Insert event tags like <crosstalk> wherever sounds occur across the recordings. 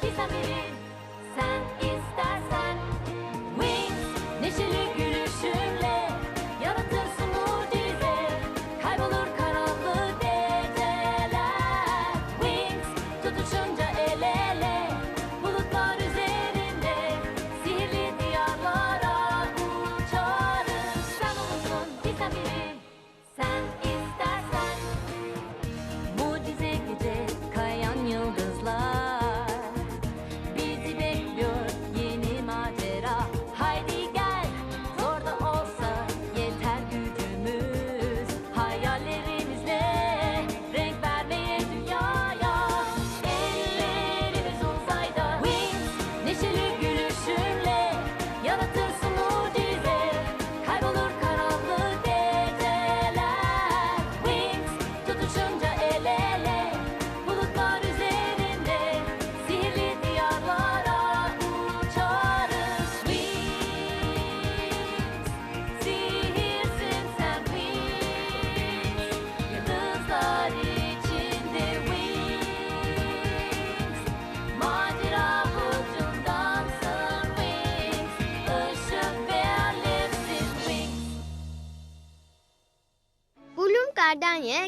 di sapere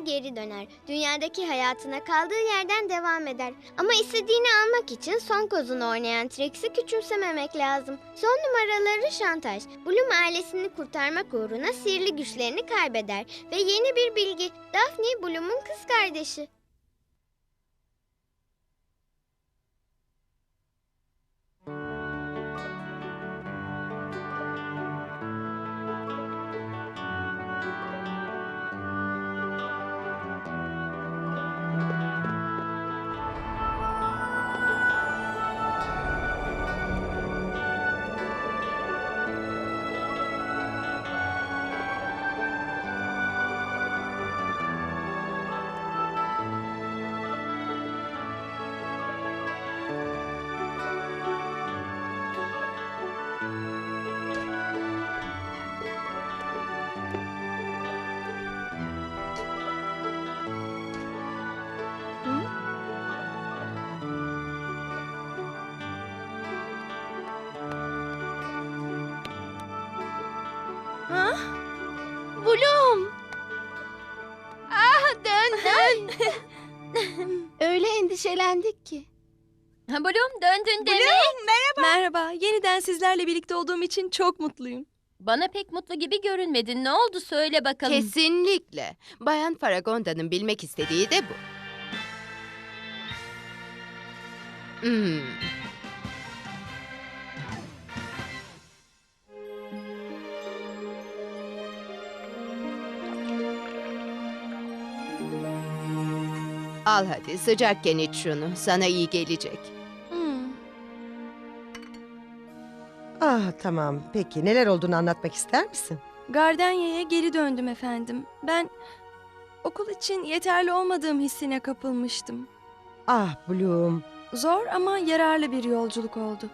geri döner. Dünyadaki hayatına kaldığı yerden devam eder. Ama istediğini almak için son kozunu oynayan Trix'i küçümsememek lazım. Son numaraları şantaj. Bloom ailesini kurtarmak uğruna sihirli güçlerini kaybeder. Ve yeni bir bilgi. Daphne Bloom'un kız kardeşi. Endişelendik ki. Bloom döndün demek. Merhaba, yeniden sizlerle birlikte olduğum için çok mutluyum. Bana pek mutlu gibi görünmedin. Ne oldu söyle bakalım. Kesinlikle. Bayan Faragonda'nın bilmek istediği de bu. Hmm. Al hadi sıcakken iç şunu. Sana iyi gelecek. Hmm. Ah tamam. Peki neler olduğunu anlatmak ister misin? Gardanya'ya geri döndüm efendim. Ben okul için yeterli olmadığım hissine kapılmıştım. Ah Bloom. Zor ama yararlı bir yolculuk oldu.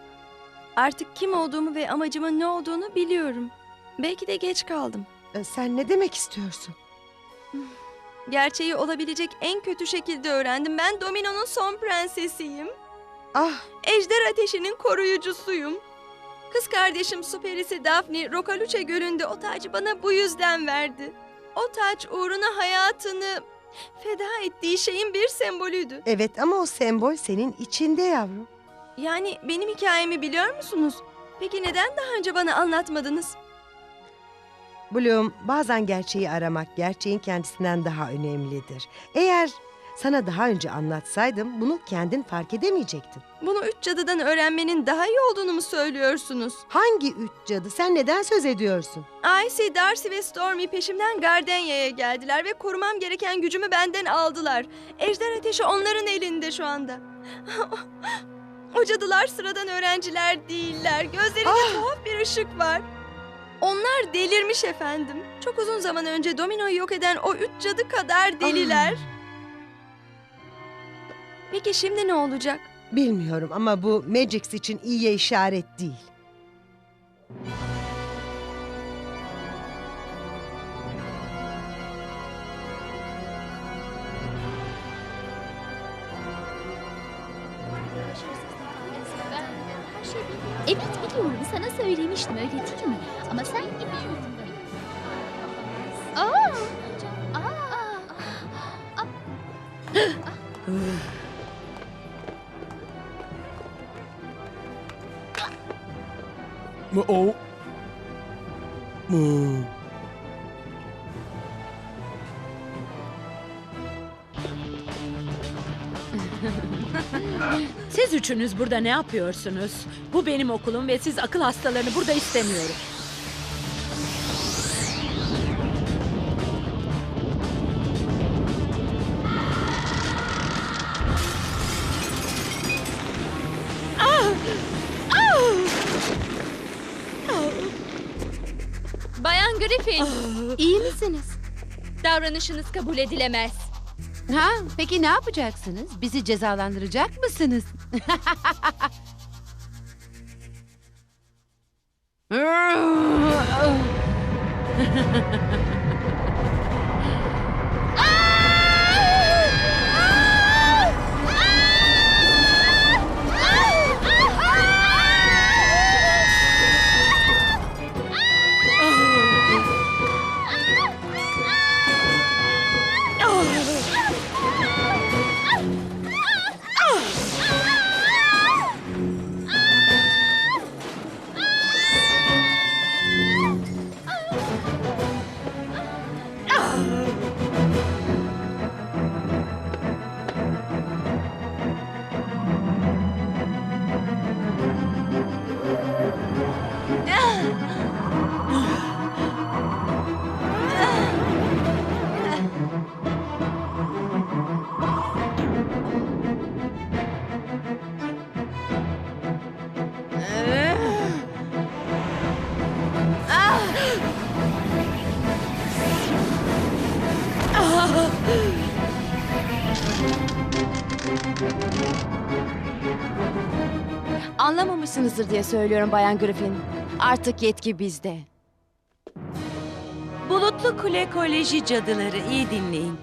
Artık kim olduğumu ve amacımın ne olduğunu biliyorum. Belki de geç kaldım. e, Sen ne demek istiyorsun? <laughs> Gerçeği olabilecek en kötü şekilde öğrendim. Ben Domino'nun son prensesiyim. Ah Ejder ateşinin koruyucusuyum. Kız kardeşim su perisi Daphne Rokaluce Gölü'nde o tacı bana bu yüzden verdi. O taç uğruna hayatını feda ettiği şeyin bir sembolüydü. evet ama o sembol senin içinde yavrum. Yani benim hikayemi biliyor musunuz? Peki neden daha önce bana anlatmadınız? Bloom bazen gerçeği aramak gerçeğin kendisinden daha önemlidir. Eğer sana daha önce anlatsaydım bunu kendin fark edemeyecektin. Bunu üç cadıdan öğrenmenin daha iyi olduğunu mu söylüyorsunuz? Hangi üç cadı? Sen neden söz ediyorsun? Icy, Darcy ve Stormy peşimden Gardenia'ya geldiler ve korumam gereken gücümü benden aldılar. Ejder ateşi onların elinde şu anda. <laughs> o cadılar sıradan öğrenciler değiller. Gözlerinde Ah! tuhaf bir ışık var. Onlar delirmiş efendim. Çok uzun zaman önce Domino'yu yok eden o üç cadı kadar deliler. Peki şimdi ne olacak? Bilmiyorum ama bu Magix için iyiye işaret değil. Evet biliyorum sana söylemiştim öyle değil mi? Ama sen bilmiyordun. Aa! Aa! O. Mu. Siz üçünüz burada ne yapıyorsunuz? Bu benim okulum ve siz akıl hastalarını burada istemiyorum. İyi misiniz? davranışınız kabul edilemez. Ha, peki ne yapacaksınız? Bizi cezalandıracak mısınız? <laughs> <laughs> Anlamamışsınızdır diye söylüyorum Bayan Griffin. Artık yetki bizde. Bulutlu Kule Koleji cadıları iyi dinleyin.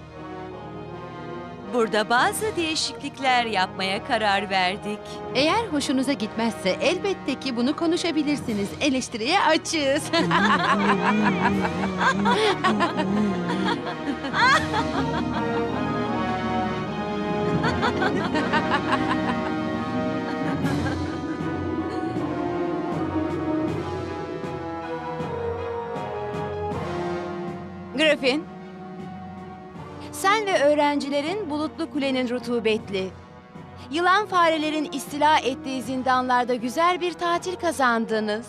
Burada bazı değişiklikler yapmaya karar verdik. Eğer hoşunuza gitmezse elbette ki bunu konuşabilirsiniz. Eleştiriye açığız. <laughs> <laughs> Griffin, sen ve öğrencilerin Bulutlu Kule'nin rutubetli, yılan farelerin istila ettiği zindanlarda güzel bir tatil kazandınız.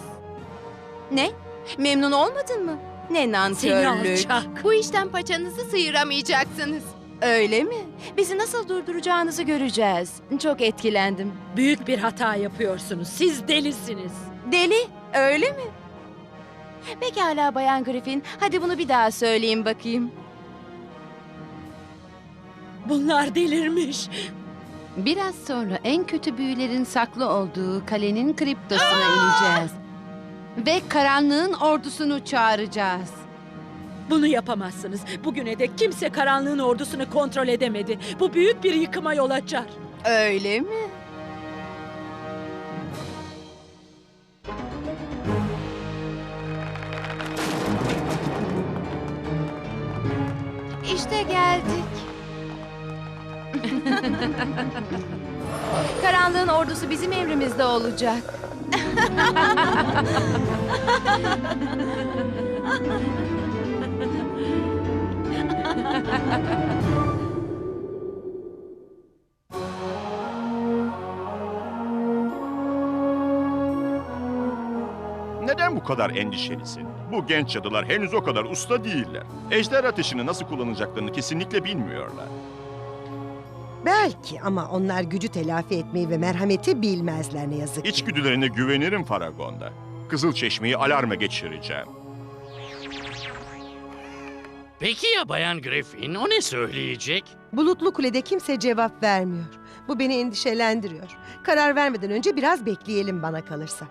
Ne? Memnun olmadın mı? Ne nankörlük. alçak. Bu işten paçanızı sıyıramayacaksınız. Öyle mi? Bizi nasıl durduracağınızı göreceğiz. Çok etkilendim. Büyük bir hata yapıyorsunuz. Siz delisiniz. Deli, öyle mi? Pekala Bayan Griffin, hadi bunu bir daha söyleyin bakayım. Bunlar delirmiş. Biraz sonra en kötü büyülerin saklı olduğu kalenin kriptosuna ineceğiz. Ve karanlığın ordusunu çağıracağız. Bunu yapamazsınız. Bugüne dek kimse karanlığın ordusunu kontrol edemedi. Bu büyük bir yıkıma yol açar. Öyle mi? İşte geldik. Karanlığın ordusu bizim emrimizde olacak. <laughs> kadar endişelisin? Bu genç cadılar henüz o kadar usta değiller. Ejder ateşini nasıl kullanacaklarını kesinlikle bilmiyorlar. Belki ama onlar gücü telafi etmeyi ve merhameti bilmezler ne yazık ki. İçgüdülerine güvenirim Faragon'da. Kızıl Çeşme'yi alarma geçireceğim. Peki ya Bayan Griffin o ne söyleyecek? Bulutlu kulede kimse cevap vermiyor. Bu beni endişelendiriyor. Karar vermeden önce biraz bekleyelim bana kalırsa.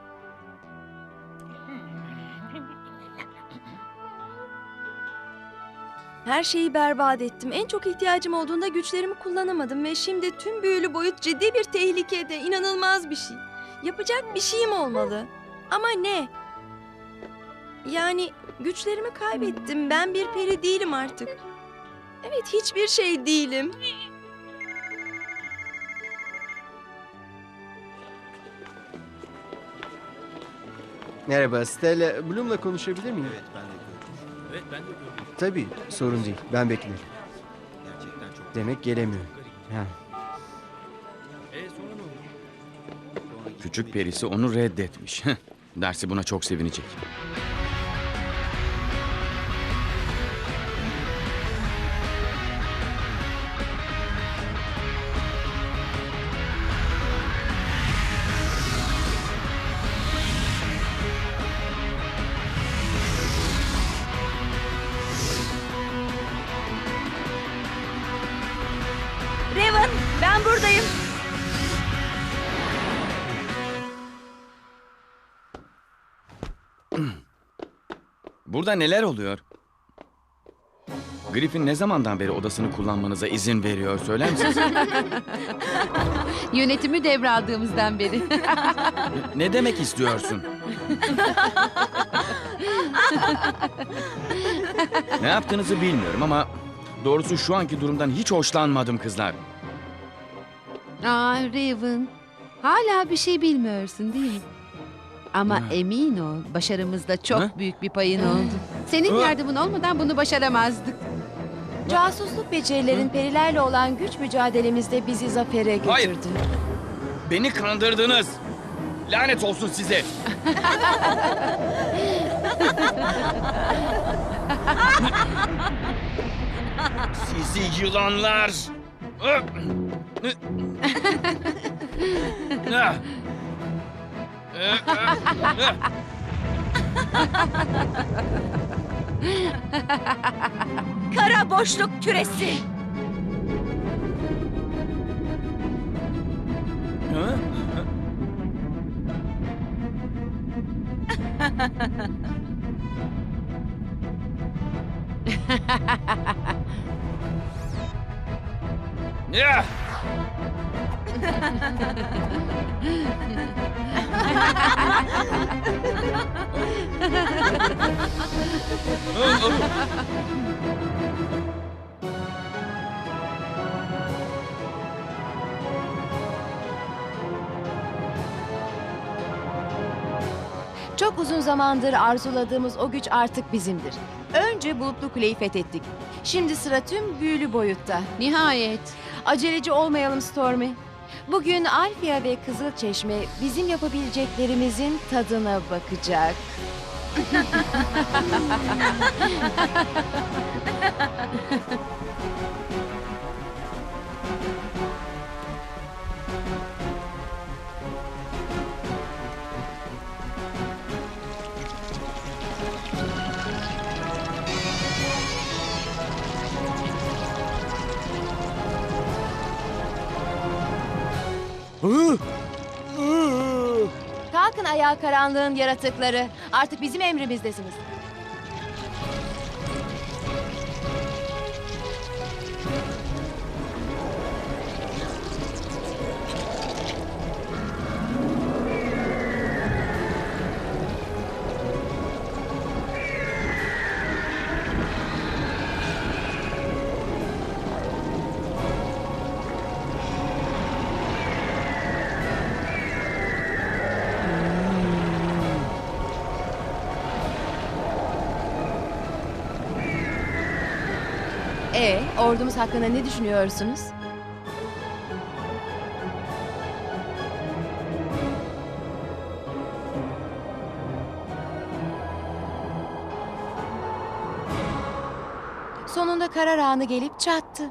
Her şeyi berbat ettim. En çok ihtiyacım olduğunda güçlerimi kullanamadım ve şimdi tüm büyülü boyut ciddi bir tehlikede. İnanılmaz bir şey. Yapacak bir şeyim olmalı. Ama ne? Yani güçlerimi kaybettim. Ben bir peri değilim artık. Evet, hiçbir şey değilim. Merhaba Stella. Bloom'la konuşabilir miyim? Evet ben de Evet ben de Tabii sorun değil. Ben beklerim. Gerçekten çok... Demek gelemiyor. Ha. Küçük perisi onu reddetmiş. <laughs> Dersi buna çok sevinecek. Burada neler oluyor? Griffin ne zamandan beri odasını kullanmanıza izin veriyor söyler misiniz? <laughs> Yönetimi devraldığımızdan beri. <laughs> ne demek istiyorsun? <laughs> ne yaptığınızı bilmiyorum ama doğrusu şu anki durumdan hiç hoşlanmadım kızlar. Aa Raven. Hala bir şey bilmiyorsun değil mi? Ama Ha. emin ol başarımızda çok Ha? büyük bir payın oldu. Senin Ha? yardımın olmadan bunu başaramazdık. Casusluk becerilerin perilerle olan güç mücadelemizde bizi zafere götürdü. Hayır. Beni kandırdınız. Lanet olsun size. Sizi yılanlar. <laughs> <laughs> Kara boşluk küresi. Ya! <laughs> Çok uzun zamandır arzuladığımız o güç artık bizimdir. Önce bulutlu kuleyi fethettik. Şimdi sıra tüm büyülü boyutta. Nihayet. Aceleci olmayalım Stormy. Bugün Alfia ve Kızılçeşme bizim yapabileceklerimizin tadına bakacak. <laughs> Kalkın ayağa karanlığın yaratıkları. Artık bizim emrimizdesiniz. E, ordumuz hakkında ne düşünüyorsunuz? Sonunda karar anı gelip çattı.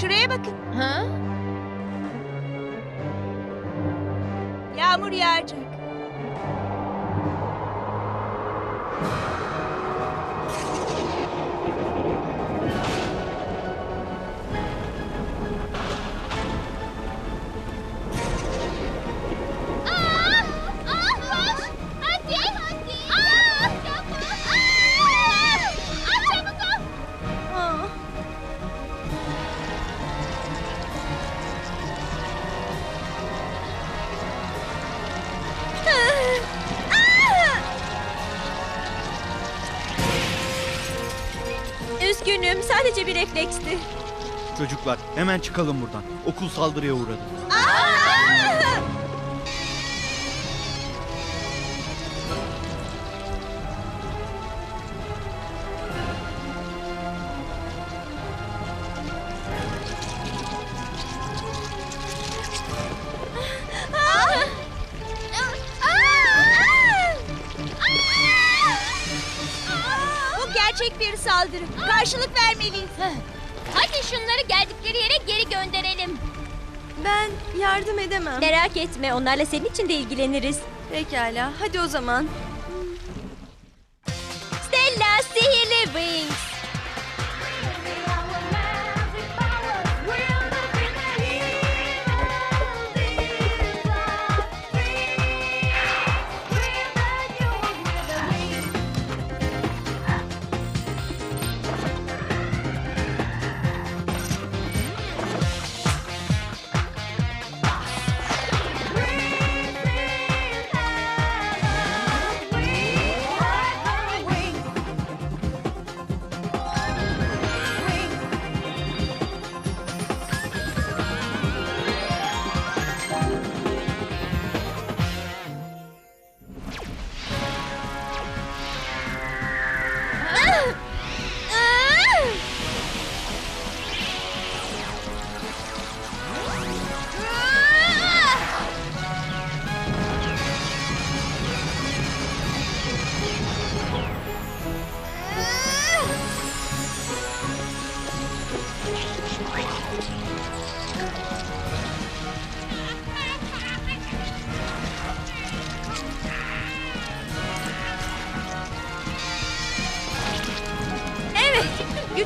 Şuraya bakın. Ha? Yağmur yağacak. Çocuklar hemen çıkalım buradan. Okul saldırıya uğradı. Bu gerçek bir saldırı. Karşılık vermeliyiz. Hadi şunları geldikleri yere geri gönderelim. Ben yardım edemem. Merak etme onlarla senin için de ilgileniriz. Pekala. Hadi o zaman.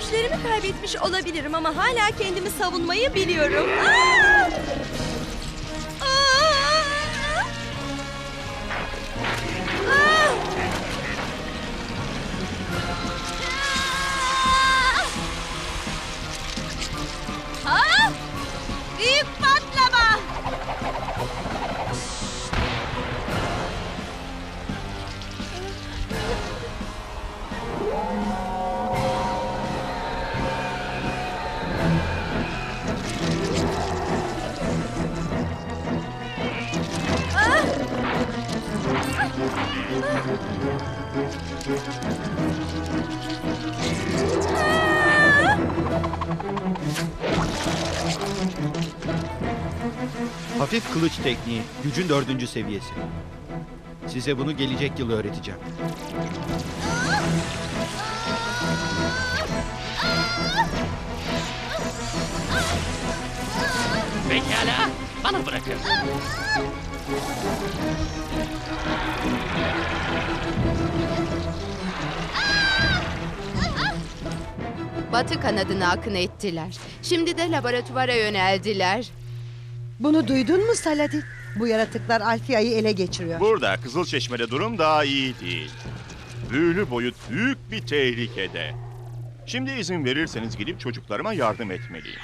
Güçlerimi kaybetmiş olabilirim ama hala kendimi savunmayı biliyorum. Aa! Hafif kılıç tekniği, gücün dördüncü seviyesi. Size bunu gelecek yıl öğreteceğim. Pekala, bana bırakın. Batı kanadına akın ettiler. Şimdi de laboratuvara yöneldiler. Bunu duydun mu Saladin? Bu yaratıklar Alfia'yı ele geçiriyor. Burada Kızılçeşme'de durum daha iyi değil. Büyülü boyut büyük bir tehlikede. Şimdi izin verirseniz gidip çocuklarıma yardım etmeliyim.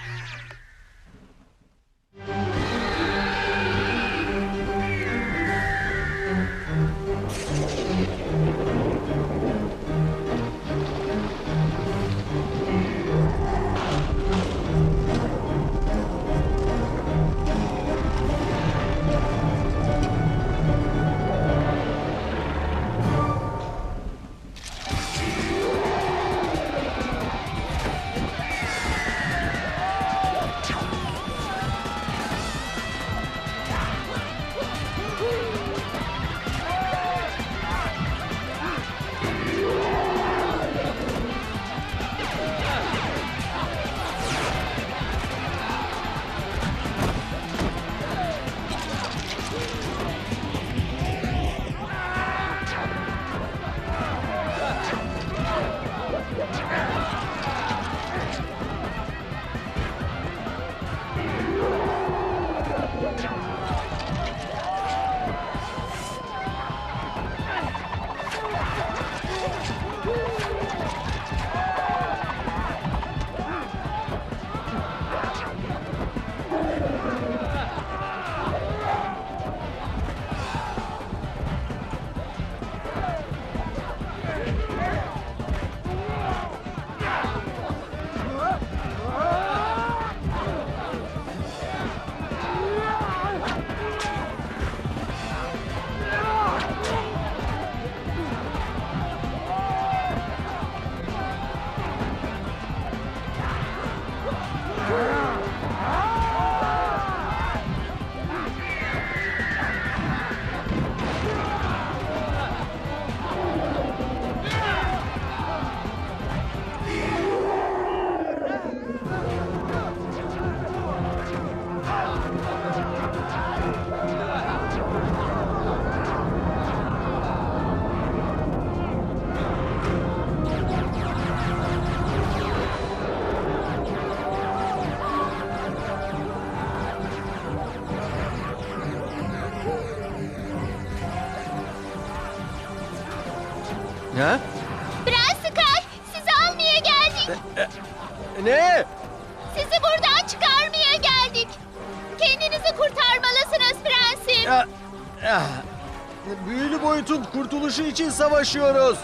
İçin savaşıyoruz.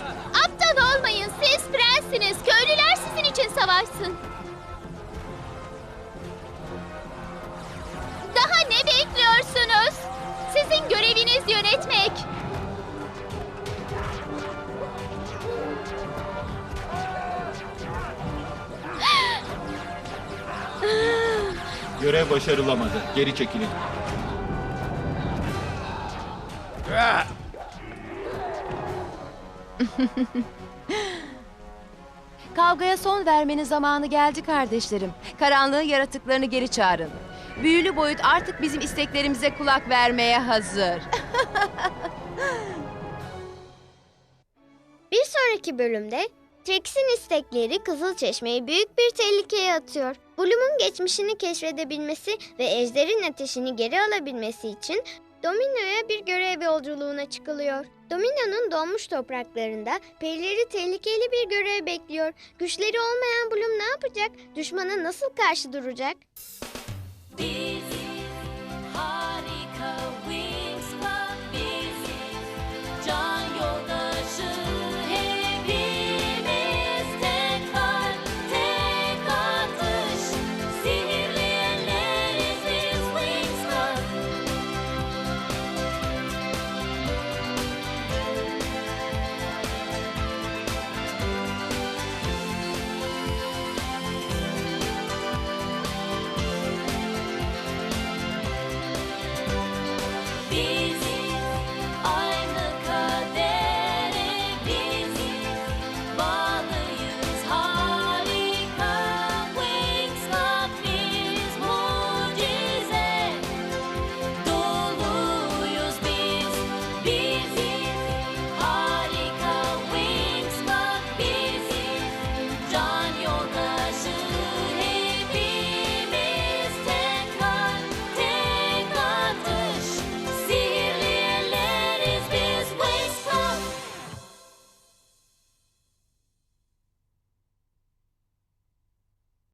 Aptal olmayın, siz prenssiniz. Köylüler sizin için savaşsın. Daha ne bekliyorsunuz? Sizin göreviniz yönetmek. Görev başarılamadı. Geri çekilin. <laughs> Kavgaya son vermenin zamanı geldi kardeşlerim. Karanlığın yaratıklarını geri çağırın. Büyülü boyut artık bizim isteklerimize kulak vermeye hazır. <laughs> Bir sonraki bölümde Trix'in istekleri Kızılçeşme'yi büyük bir tehlikeye atıyor. Bloom'un geçmişini keşfedebilmesi ve Ejder'in ateşini geri alabilmesi için Domino'ya bir görev yolculuğuna çıkılıyor. Domino'nun donmuş topraklarında perileri tehlikeli bir görev bekliyor. Güçleri olmayan Bloom ne yapacak? Düşmana nasıl karşı duracak? Bir